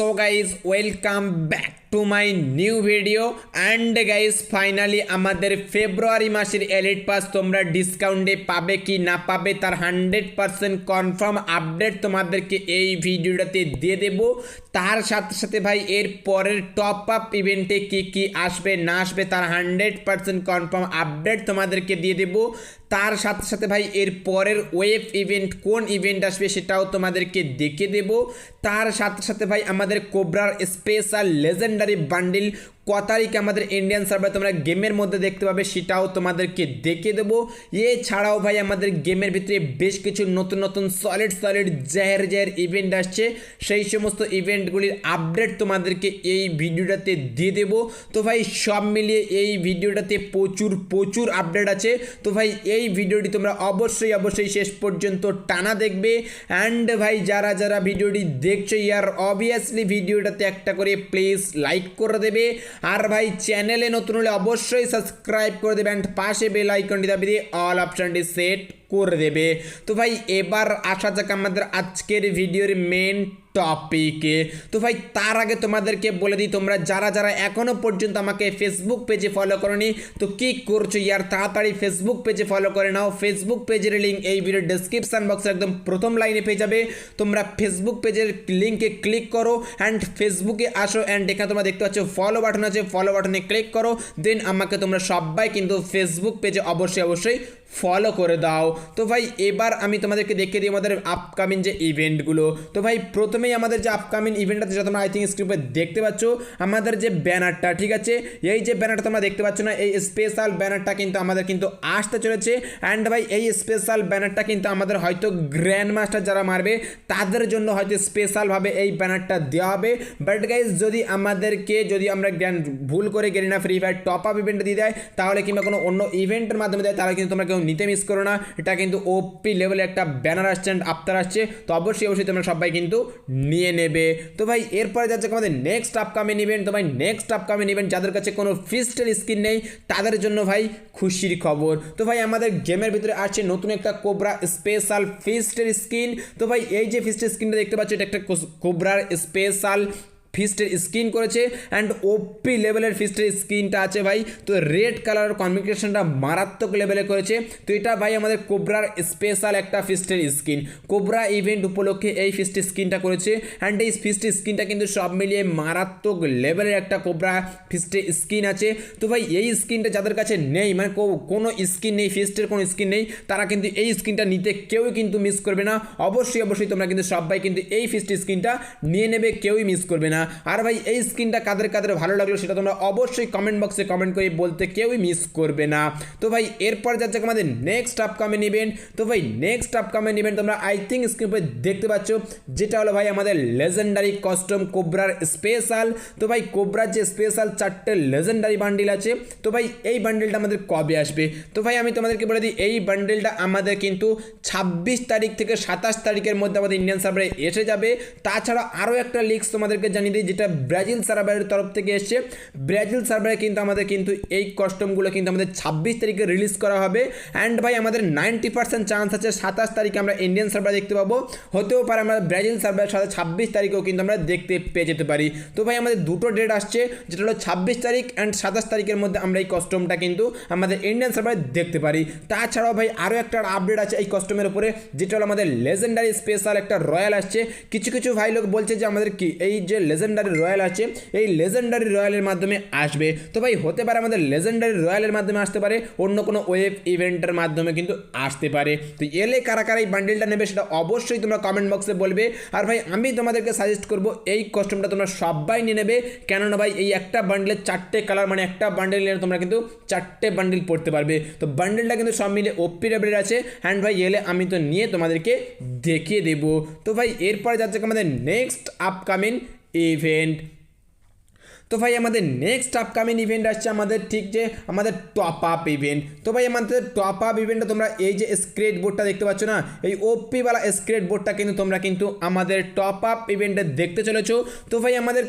So guys welcome back to my new video and guys finally আমাদের February মাসের elite pass তোমরা ডিসকাউন্টে পাবে কি না পাবে তার হান্ড্রেড পার্সেন্ট কনফার্ম আপডেট তোমাদেরকে এই ভিডিওটাতে দিয়ে দেবো। তার সাথে সাথে ভাই এর পরের টপ আপ ইভেন্টে কি কি আসবে, না আসবে, তার হান্ড্রেড পার্সেন্ট কনফার্ম আপডেট তোমাদেরকে দিয়ে দেব। তার সাথে সাথে ভাই এর পরের ওয়েব ইভেন্ট কোন ইভেন্ট আসবে সেটাও তোমাদেরকে দেখে দেব। তার সাথে সাথে ভাই আমাদের কোবরার স্পেশাল লেজেন্ডারি বান্ডিল ক আমাদের ইন্ডিয়ান সার্ভার তোমরা গেমের মধ্যে দেখতে পাবে, সেটাও তোমাদেরকে দেখে দেবো। এছাড়াও ভাই, আমাদের গেমের ভিতরে বেশ কিছু নতুন নতুন সলিড সলিড জাহের জাহের ইভেন্ট আসছে। সেই সমস্ত ইভেন্টগুলির আপডেট তোমাদেরকে এই ভিডিওটাতে দিয়ে দেবো। তো ভাই, সব মিলিয়ে এই ভিডিওটাতে প্রচুর প্রচুর আপডেট আছে। তো ভাই, এই ভিডিওটি তোমরা অবশ্যই অবশ্যই শেষ পর্যন্ত টানা দেখবে। অ্যান্ড ভাই, যারা যারা ভিডিওটি দেখছ ইয়ার অবভিয়াসলি ভিডিওটাতে একটা করে প্লিজ লাইক করে দেবে। আর ভাই চ্যানেলে নতুন হলে অবশ্যই সাবস্ক্রাইব করে দেবেন। পাশে বেল আইকনটি দাবি দিয়ে অল অপশানটি সেট করে দেবে তো ভাই, এবার আসা যাক আমাদের আজকের ভিডিওর মেন টপিকে তো ভাই, তার আগে তোমাদেরকে বলে দিই, তোমরা যারা যারা এখনও পর্যন্ত আমাকে ফেসবুক পেজে ফলো করনি, তো কি করছ ইয়ার? তাড়াতাড়ি ফেসবুক পেজে ফলো করে নাও। ফেসবুক পেজের লিঙ্ক এই ভিডিও ডেসক্রিপশন বক্সে একদম প্রথম লাইনে পেয়ে যাবে। তোমরা ফেসবুক পেজের লিঙ্কে ক্লিক করো অ্যান্ড ফেসবুকে আসো অ্যান্ড এখানে তোমরা দেখতে পাচ্ছ ফলো বাটন আছে। ফলো বাটনে ক্লিক করো। দেন আমাকে তোমরা সবাই কিন্তু ফেসবুক পেজে অবশ্যই অবশ্যই ফলো করে দাও। তো ভাই, এবার আমি তোমাদেরকে দেখিয়ে দিই আমাদের আপকামিং যে ইভেন্টগুলো তো ভাই, প্রথমেই আমাদের যে আপকামিং ইভেন্ট আছে যেটা তোমরা আই থিঙ্ক স্ক্রিপে দেখতে পাচ্ছ। আমাদের যে ব্যানারটা, ঠিক আছে? এই যে ব্যানারটা তোমরা দেখতে পাচ্ছ না, এই স্পেশাল ব্যানারটা কিন্তু আমাদের কিন্তু আসতে চলেছে। অ্যান্ড ভাই, এই স্পেশাল ব্যানারটা কিন্তু আমাদের হয়তো গ্র্যান্ড মাস্টার যারা মারবে, তাদের জন্য হয়তো স্পেশালভাবে এই ব্যানারটা দেওয়া হবে। বাট গাইজ যদি আমাদেরকে, যদি আমরা গ্র্যান্ড ভুল করে গেলি না Free Fire top up event দিয়ে দেয়, তাহলে কিংবা কোনো অন্য ইভেন্টের মাধ্যমে দেয়, তাহলে কিন্তু তোমরা কেউ নিতে মিস করো না। এটা কিন্তু ওপি লেভেলে একটা ব্যানার আসছে অ্যান্ড আফতার আসছে, তো অবশ্যই অবশ্যই তোমরা সবাই কিন্তু নিয়ে নেবে। তো ভাই, এরপরে যাচ্ছে আমাদের নেক্সট আপকামিং ইভেন্ট তো ভাই নেক্সট আপকামিং ইভেন্ট যাদের কাছে কোনো ফিস্টের স্কিন নেই, তাদের জন্য ভাই খুশির খবর। তো ভাই, আমাদের গেমের ভিতরে আসছে নতুন একটা কোবরা স্পেশাল ফিস্টের স্কিন তো ভাই, এই যে ফিস্টের স্কিনটা দেখতে পাচ্ছ, এটা একটা কোবরার স্পেশাল ফিস্টের স্কিন করেছে অ্যান্ড ওপি লেভেলের ফিস্টের স্কিনটা আছে ভাই। তো রেড কালার কমিউনিকেশনটা মারাত্মক লেভেলে করেছে। তো এটা ভাই আমাদের কোবরার স্পেশাল একটা ফিস্টের স্কিন। কোবরা ইভেন্ট উপলক্ষে এই ফিস্টের স্কিনটা করেছে অ্যান্ড এই ফিস্টের স্কিনটা কিন্তু সব মিলিয়ে মারাত্মক লেভেলের একটা কোবরা ফিস্টের স্কিন আছে। তো ভাই এই স্কিনটা যাদের কাছে নেই মানে কোনো স্কিন নেই, ফিস্টের কোনো স্কিন নেই, তারা কিন্তু এই স্কিনটা নিতে কেউই কিন্তু মিস করবে না। অবশ্যই অবশ্যই তোমরা কিন্তু সবাই কিন্তু এই ফিস্টের স্কিনটা নিয়ে নেবে, কেউই মিস করবে না। আর ভাই, এই স্ক্রিনটা কাদের কাদের ভালো লাগল সেটা তোমরা অবশ্যই কমেন্ট বক্সে কমেন্ট করে বলতে কেউই মিস করবে না। তো ভাই, এরপর যাচ্ছে আমাদের নেক্সট আপকামিং ইভেন্ট তো ভাই নেক্সট আপকামিং ইভেন্ট তোমরা আই থিঙ্ক স্ক্রিনে দেখতে পাচ্ছ, যেটা হলো ভাই আমাদের লেজেন্ডারি কস্টম কোবরার স্পেশাল তো ভাই কোবরার যে স্পেশাল চারটে লেজেন্ডারি বান্ডিল আছে, তো ভাই, এই বান্ডিলটা আমাদের কবে আসবে? তো ভাই, আমি তোমাদেরকে বলে দিই, এই বান্ডিলটা আমাদের কিন্তু ছাব্বিশ তারিখ থেকে সাতাশ তারিখের মধ্যে আমাদের ইন্ডিয়ান সার্ভারে এসে যাবে। তাছাড়া আরও একটা লিক্স তোমাদেরকে জানিয়ে দিই যেটা ব্রাজিল সার্ভারের তরফ থেকে এসছে। ব্রাজিল সার্ভারে কিন্তু আমাদের কিন্তু এই কস্টমগুলো কিন্তু আমাদের ছাব্বিশ তারিখে রিলিজ করা হবে। অ্যান্ড ভাই, আমাদের নাইনটি পার্সেন্ট চান্স আছে সাতাশ তারিখে আমরা ইন্ডিয়ান সার্ভার দেখতে পাবো। হতেও পারে আমরা ব্রাজিল সার্ভারের সাথে ছাব্বিশ তারিখেও কিন্তু আমরা দেখতে পেয়ে যেতে পারি। তো ভাই, আমাদের দুটো ডেট আসছে, যেটা হলো ছাব্বিশ তারিখ অ্যান্ড সাতাশ তারিখের মধ্যে আমরা এই কস্টমটা কিন্তু আমাদের ইন্ডিয়ান সার্ভারে দেখতে পারি। তাছাড়াও ভাই আরও একটা আপডেট আছে এই কস্টমের উপরে, যেটা হলো আমাদের লেজেন্ডারি স্পেশাল একটা রয়্যাল আসছে। কিছু কিছু ভাই লোক বলছে যে আমাদের কি, এই যে লেজেন্ডারি রয়্যাল আছে, এই লেজেন্ডারি রয়্যালের মাধ্যমে আসবে। তো ভাই, হতে পারে আমাদের লেজেন্ডারি রয়্যালের মাধ্যমে আসতে পারে, অন্য কোনো ওয়েব ইভেন্টের মাধ্যমে কিন্তু আসতে পারে। তো এলে কারা কারা এই বান্ডেলটা নেবে সেটা অবশ্যই তোমরা কমেন্ট বক্সে বলবে। আর ভাই, আমি তোমাদেরকে সাজেস্ট করব, এই কস্টিউমটা তোমরা সবাই নিয়ে নেবে। কেননা ভাই, এই একটা বান্ডেলের চারটে কালার মানে একটা বান্ডেল নিয়ে তোমরা কিন্তু চারটে বান্ডেল পড়তে পারবে। তো বান্ডেলটা কিন্তু সব মিলে ওপি লেভেলের আছে। হ্যান্ড ভাই, এলে আমি তো নিয়ে তোমাদেরকে দেখিয়ে দেবো। তো ভাই, এরপরে যাচ্ছে আমাদের নেক্সট আপকামিং ইভেন্ট তো ভাই, আমাদের নেক্সট আপকামিং ইভেন্ট আসছে আমাদের ঠিক যে আমাদের টপ আপ ইভেন্ট তো ভাই, আমাদের টপ আপ ইভেন্টটা তোমরা এই যে স্ক্রেট বোর্ডটা দেখতে পাচ্ছ না, এই ওপিওয়ালা স্ক্রেট বোর্ডটা কিন্তু তোমরা কিন্তু আমাদের টপ আপ ইভেন্টে দেখতে চলেছো। তো ভাই, আমাদের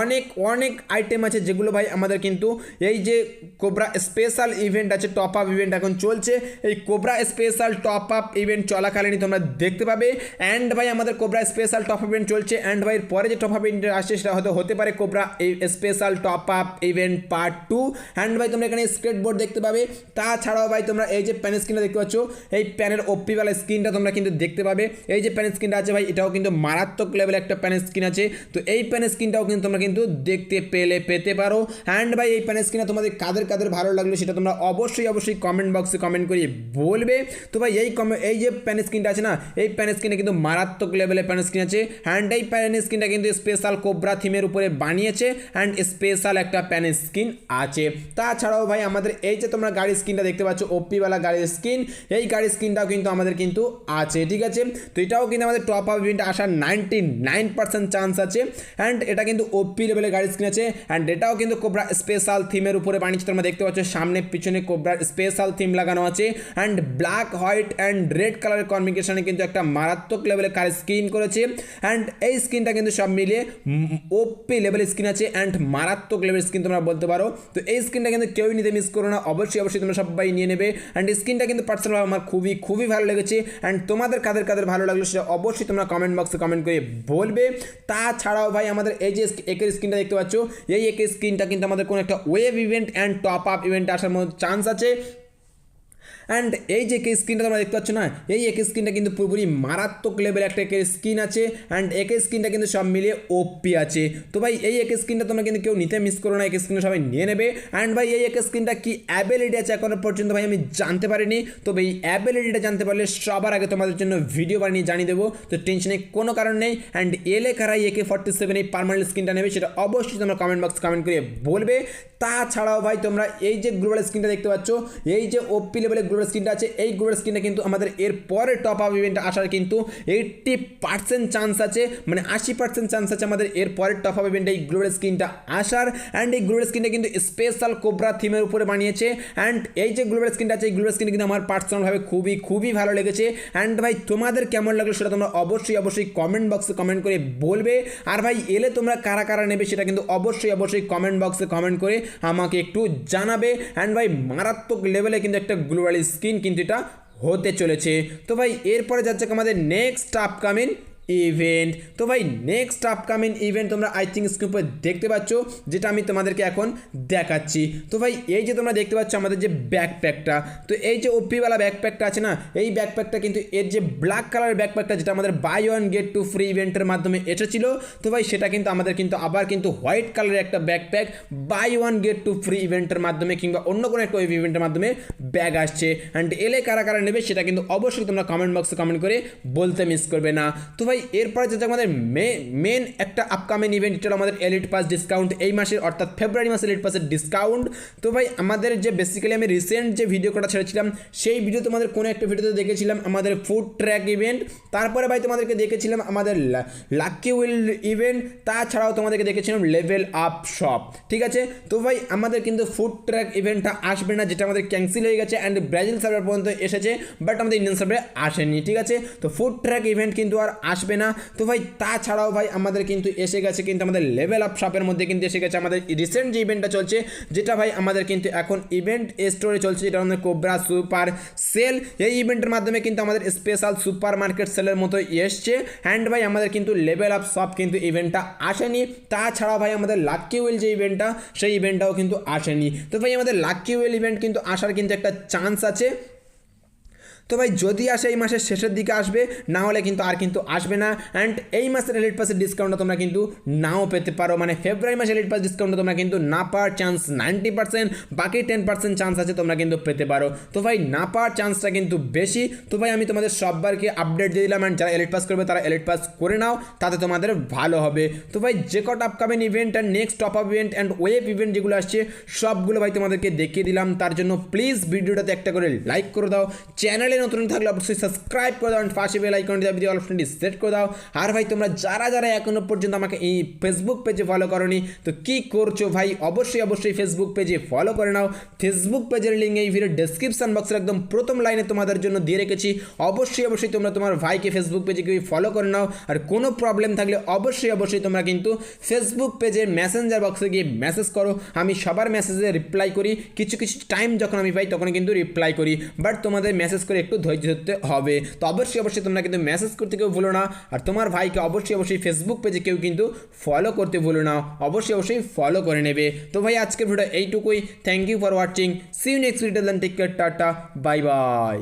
অনেক অনেক আইটেম আছে যেগুলো ভাই, আমাদের কিন্তু এই যে কোবরা স্পেশাল ইভেন্ট আছে টপ আপ ইভেন্ট এখন চলছে। এই cobra special top up event চলাকালীনই তোমরা দেখতে পাবে। অ্যান্ড ভাই, আমাদের cobra special top up event চলছে। অ্যান্ড ভাই পরে যে টপ আপ ইভেন্ট আসছে, সেটা হয়তো হতে পারে কোবরা এই special top up event part two and ভাই, তোমরা এখানে স্কেট বোর্ড দেখতে পাবে। তাছাড়াও ভাই, তোমরা এই যে প্যান স্ক্রিনটা দেখতে পাচ্ছ, এই প্যানের ওপিওয়ালা স্ক্রিনটা তোমরা কিন্তু দেখতে পাবে। এই যে প্যান স্ক্রিনটা আছে ভাই, এটাও কিন্তু মারাত্মক লেভেলের একটা প্যান স্ক্রিন আছে। তো এই প্যান স্ক্রিনটাও কিন্তু তোমরা কিন্তু দেখতে পেলে, পেতে পারো। অ্যান্ড ভাই, এই প্যান স্ক্রিনটা তোমাদের কাদের কাদের ভালো লাগল সেটা তোমরা অবশ্যই অবশ্যই কমেন্ট বক্সে কমেন্ট করে বলবে। তো ভাই, এই কমে এই যে প্যান স্ক্রিনটা আছে না, এই প্যান স্ক্রিনে কিন্তু মারাত্মক লেভেলের প্যান স্ক্রিন আছে। অ্যান্ড এই প্যান স্ক্রিনটা কিন্তু স্পেশাল কোবরা থিমের উপরে বানিয়েছে। অ্যান্ড স্পেশাল একটা প্যান স্ক্রিন আছে। তাছাড়াও ভাই, আমাদের এই যে তোমরা গাড়ির স্ক্রিনটা দেখতে পাচ্ছ ওপিওয়ালা গাড়ির স্ক্রিন এই গাড়ির স্ক্রিনটাও কিন্তু আমাদের কিন্তু আছে, ঠিক আছে? তো এটাও কিন্তু আমাদের টপ আপ ইভেন্ট আসার নাইনটি নাইন পার্সেন্ট চান্স আছে। অ্যান্ড এটা কিন্তু ওপি লেভেলের গাড়ির স্ক্রিন আছে। অ্যান্ড এটাও কিন্তু কোবরা স্পেশাল থিমের উপরে বানিয়েছে, তোমরা দেখতে পাচ্ছ, সামনে পিছনে কোবরার স্পেশাল থিম লাগানো আছে। And black white and red কালারের কম্বিনেশনে কিন্তু একটা মারাত্মক লেভেলের কার স্ক্রিন করেছে। অ্যান্ড এই স্ক্রিনটা কিন্তু সব মিলিয়ে ওপি লেভেলের স্ক্রিন আছে। অ্যান্ড মারাত্মক লেভেলের স্ক্রিন তোমরা বলতে পারো। তো এই স্ক্রিনটা কিন্তু কেউই নিতে মিস করো না। অবশ্যই অবশ্যই তোমরা সবাই নিয়ে নেবে। অ্যান্ড স্ক্রিনটা কিন্তু পার্সোনাল আমার খুবই খুবই ভালো লেগেছে। অ্যান্ড তোমাদের কাদের কাদের ভালো লাগল সেটা অবশ্যই তোমরা কমেন্ট বক্সে কমেন্ট করে বলবে। তাছাড়াও ভাই, আমাদের এই যে একের স্ক্রিনটা দেখতে পাচ্ছ, এই একের স্ক্রিনটা কিন্তু আমাদের কোনো একটা web event and top up event আসার চান্স আছে। অ্যান্ড এই যে কে স্ক্রিনটা তোমরা দেখতে পাচ্ছ না, এই একে স্ক্রিনটা কিন্তু পুরোপুরি মারাত্মক লেভেল একটা একে স্ক্রিন আছে অ্যান্ড একে স্ক্রিনটা কিন্তু সব মিলিয়ে ওপি আছে। তো ভাই, এই একে স্ক্রিনটা তোমরা কিন্তু কেউ নিতে মিস করো না একে স্ক্রিনটা সবাই নিয়ে নেবে। অ্যান্ড ভাই, এই একে স্ক্রিনটা কি অ্যাবিলিটি আছে এখনও পর্যন্ত ভাই আমি জানতে পারিনি। তো ভাই অ্যাবিলিটিটা জানতে পারলে সবার আগে তোমাদের জন্য ভিডিও বানিয়ে জানিয়ে দেবো। তো টেনশনে কোনো কারণ নেই। অ্যান্ড এলে কারাই একে ফর্টি সেভেন এই পারমানেন্ট স্ক্রিনটা নেবে, সেটা অবশ্যই তোমরা কমেন্ট বক্স কমেন্ট করে বলবে। তাছাড়াও ভাই, তোমরা এই যে গ্লোবাল স্ক্রিনটা দেখতে পাচ্ছ, এই যে ওপি লেভেলের গ্লোবাল স্ক্রিনটা আছে। এই গ্লোবাল স্ক্রিনে কিন্তু আমাদের এর পরে টপ আপ ইভেন্ট আসার কিন্তু এইটটি পার্সেন্ট চান্স আছে। মানে আশি পার্সেন্ট চান্স আছে আমাদের এর পরের টপ আপ ইভেন্টে এই গ্লোবাল স্ক্রিনটা আসার। অ্যান্ড এই গ্লোবাল স্ক্রিনটা কিন্তু স্পেশাল কোবরা থিমের উপরে বানিয়েছে। অ্যান্ড এই যে গ্লোবাল স্ক্রিনটা আছে, এই গ্লোবাল স্ক্রিন কিন্তু আমার পার্সোনালভাবে খুবই খুবই ভালো লেগেছে। অ্যান্ড ভাই, তোমাদের কেমন লাগল সেটা তোমরা অবশ্যই অবশ্যই কমেন্ট বক্সে কমেন্ট করে বলবে। আর ভাই, এলে তোমরা কারা কারা নেবে সেটা কিন্তু অবশ্যই অবশ্যই কমেন্ট বক্সে কমেন্ট করে আমাকে একটু জানাবে। অ্যান্ড ভাই, মারাত্মক লেভেলে কিন্তু একটা গ্লোবাল স্ক্রিন কিন্তু এটা হতে চলেছে। তো ভাই এরপরে যাচ্ছে আমাদের নেক্সট আপকামিং ইভেন্ট তো ভাই নেক্সট আপকামিং ইভেন্ট তোমরা আই থিঙ্ক স্ক্রিপে দেখতে পাচ্ছ, যেটা আমি তোমাদেরকে এখন দেখাচ্ছি। তো ভাই, এই যে তোমরা দেখতে পাচ্ছ আমাদের যে ব্যাকপ্যাকটা তো এই যে ওপিওয়ালা ব্যাকপ্যাকটা আছে না, এই ব্যাকপ্যাকটা কিন্তু এর যে ব্ল্যাক কালারের ব্যাকপ্যাকটা যেটা আমাদের buy one get two free ইভেন্টের মাধ্যমে এসেছিল, তো ভাই, সেটা কিন্তু আমাদের কিন্তু আবার কিন্তু হোয়াইট কালারের একটা backpack buy one get two free ইভেন্টের মাধ্যমে কিংবা অন্য কোনো একটা ইভেন্টের মাধ্যমে ব্যাগ আসছে। অ্যান্ড এলে কারা কারা নেবে, সেটা কিন্তু অবশ্যই তোমরা কমেন্ট বক্সে কমেন্ট করে বলতে মিস করবে না। তো ভাই এরপরে যেটা আমাদের মে মেন একটা আপকামিং ইভেন্ট এটা আমাদের এলিট পাস ডিসকাউন্ট এই মাসের, অর্থাৎ ফেব্রুয়ারি মাসের এলিট পাসের ডিসকাউন্ট তো ভাই, আমাদের যে বেসিক্যালি আমি রিসেন্ট যে ভিডিও করা ছেড়েছিলাম, সেই ভিডিও তোমাদের কোনো একটা ভিডিওতে দেখেছিলাম, আমাদের ফুড ট্র্যাক ইভেন্ট তারপরে ভাই, তোমাদেরকে দেখেছিলাম আমাদের লাকি উইল ইভেন্ট তাছাড়াও তোমাদেরকে দেখেছিলাম লেভেল আপ শপ ঠিক আছে? তো ভাই, আমাদের কিন্তু ফুড ট্র্যাক ইভেন্টটা আসবে না, যেটা আমাদের ক্যান্সেল হয়ে গেছে অ্যান্ড ব্রাজিল সার্ভার পর্যন্ত এসেছে বাট আমাদের ইন্ডিয়ান সার্ভারে আসেনি। ঠিক আছে? তো ফুড ট্র্যাক ইভেন্ট কিন্তু আর আসবে না। তো ভাই, তাছাড়াও ভাই, আমাদের কিন্তু এসে গেছে কিন্তু আমাদের লেভেল আপ শপের মধ্যে কিন্তু এসে গেছে আমাদের রিসেন্ট যে ইভেন্টটা চলছে, যেটা ভাই আমাদের কিন্তু এখন ইভেন্ট স্টোরে চলছে, যেটা আমাদের কোবরা সুপার সেল এই ইভেন্টের মাধ্যমে কিন্তু আমাদের স্পেশাল সুপার মার্কেট সেলের মতো এসছে। অ্যান্ড ভাই, আমাদের কিন্তু লেভেল আপ শপ কিন্তু ইভেন্টটা আসেনি। তাছাড়াও ভাই, আমাদের লাকি উইল যে ইভেন্টটা সেই ইভেন্টটাও কিন্তু আসেনি। তো ভাই, আমাদের লাকি উইল ইভেন্ট কিন্তু আসার কিন্তু একটা চান্স আছে। তো ভাই, যদি আসে এই মাসের শেষের দিকে আসবে, না হলে কিন্তু আর কিন্তু আসবে না। অ্যান্ড এই মাসের এলিট পাসের ডিসকাউন্টটা তোমরা কিন্তু নাও পেতে পারো। মানে ফেব্রুয়ারি মাসের এলিট পাস ডিসকাউন্টটা তোমরা কিন্তু না পাওয়ার চান্স নাইনটি পার্সেন্ট বাকি টেন পার্সেন্ট চান্স আছে তোমরা কিন্তু পেতে পারো। তো ভাই, না পাওয়ার চান্সটা কিন্তু বেশি। তো ভাই, আমি তোমাদের সববারকে আপডেট দিয়ে দিলাম। অ্যান্ড যারা এলিট পাস করবে, তারা এলিট পাস করে নাও। তাতে তোমাদের ভালো হবে। তো ভাই, যে কটা upcoming event and next top up event and web event যেগুলো আসছে, সবগুলো ভাই তোমাদেরকে দেখিয়ে দিলাম। তার জন্য প্লিজ ভিডিওটাতে একটা করে লাইক করে দাও। চ্যানেলে চ্যানেলে নতুন থাকলে অবশ্যই সাবস্ক্রাইব করে দাও পাশে বেল আইকনটি দিয়ে অপশনটি সেট করে দাও। আর ভাই, তোমরা যারা যারা এখনও পর্যন্ত আমাকে এই ফেসবুক পেজে ফলো করনি, তো কি করছ ভাই? অবশ্যই অবশ্যই ফেসবুক পেজে ফলো করে নাও। ফেসবুক পেজের লিঙ্ক এই ভিডিও ডেসক্রিপশন বক্সের একদম প্রথম লাইনে তোমাদের জন্য দিয়ে রেখেছি। অবশ্যই অবশ্যই তোমরা তোমার ভাইকে ফেসবুক পেজে গিয়ে ফলো করে নাও। আর কোনো প্রবলেম থাকলে অবশ্যই অবশ্যই তোমরা কিন্তু ফেসবুক পেজে মেসেঞ্জার বক্সে গিয়ে মেসেজ করো। আমি সবার মেসেজে রিপ্লাই করি। কিছু কিছু টাইম যখন আমি পাই তখন কিন্তু রিপ্লাই করি। বাট তোমাদের মেসেজ করে একটু ধৈর্য ধরতে হবে। তো অবশ্যই অবশ্যই তোমরা কিন্তু মেসেজ করতে কেউ ভুলো না। আর তোমার ভাইকে অবশ্যই অবশ্যই ফেসবুক পেজে কেউ কিন্তু ফলো করতে ভুলো না। অবশ্যই অবশ্যই ফলো করে নেবে। তো ভাই, আজকের ভিডিও এইটুকুই। Thank you for watching see you next video then take care tata. Bye bye